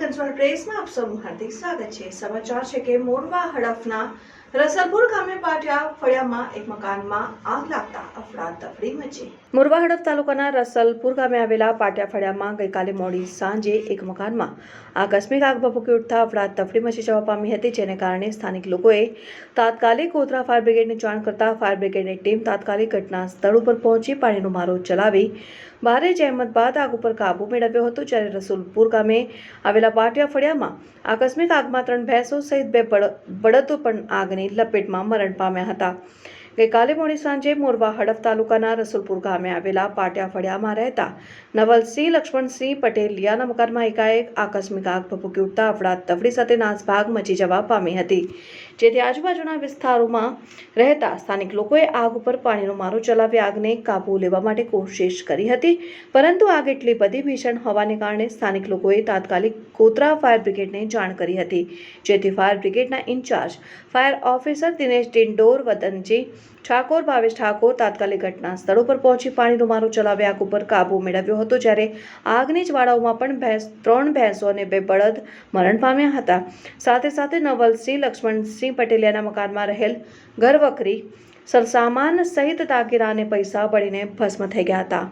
પંચમહાલ પ્રેસમાં આપ સૌનું હાર્દિક સ્વાગત છે. સમાચાર છે કે મોરવા હડફના રસલપુર ગામે પાટિયા ફળિયામાં એક મકાનમાં આગ લાગતા અફડાતફડી મચી. મોરવા હડફ તાલુકાના રસલપુર ગામે આવેલા પાટિયા ફળિયામાં ગઈકાલે મોડી સાંજે એક મકાનમાં આકસ્મિક આગ ભભૂકી ઉઠતા અફડાતફડી મચી જવા પામી હતી, જેને કારણે સ્થાનિક લોકોએ તાત્કાલિક ગોધરા ફાયર બ્રિગેડને જાણ કરતા ફાયર બ્રિગેડની ટીમ તાત્કાલિક ઘટના સ્થળ ઉપર પહોંચી પાણીનો મારો ચલાવી, ભારે જહેમત બાદ આગ ઉપર કાબુ મેળવ્યો હતો. જ્યારે રસુલપુર ગામે આવેલા પાટિયા ફળિયામાં આકસ્મિક આગમાં ત્રણ ભેંસો સહિત બે બળદો પણ આગની લપેટમાં મરણ પામ્યા હતા. ગઈકાલે મોડી સાંજે મોરવા હડફ તાલુકાના રસુલપુર ગામે આવેલા પાટિયા ફળિયામાં રહેતા નવલસિંહ લક્ષ્મણસિંહ પટેલ લિયાના મકાનમાં એકાએક આકસ્મિક આગ ભભૂકી ઉઠતા અફડાતફડી સાથે નાસભાગ મચી જવા પામી હતી. જેથી આજુબાજુના વિસ્તારોમાં રહેતા સ્થાનિક લોકોએ આગ ઉપર પાણીનો મારો ચલાવી આગને કાબૂ લેવા માટે કોશિશ કરી હતી. પરંતુ આગ એટલી બધી ભીષણ હોવાને કારણે સ્થાનિક લોકોએ તાત્કાલિક કોતરા ફાયર બ્રિગેડને જાણ કરી હતી. જેથી fire બ્રિગેડના incharge, fire officer Dinesh Dindor, Vatanji Thakor, Bhavesh Thakor તાત્કાલિક ઘટના સ્થળ ઉપર પહોંચી પાણીનો મારો ચલાવી આગ ઉપર કાબુ મેળવ્યો હતો. જ્યારે આગની જ્વાળાઓમાં પણ ભેંસ, ત્રણ ભેંસો અને બે બળદ મરણ પામ્યા હતા. સાથે સાથે નવલસિંહ, લક્ષ્મણસિંહ પટેલિયાના મકાનમાં રહેલ ઘરવકરી સરસામાન સહિત તાકીરાને પૈસા બળીને ભસ્મ થઈ ગયા હતા.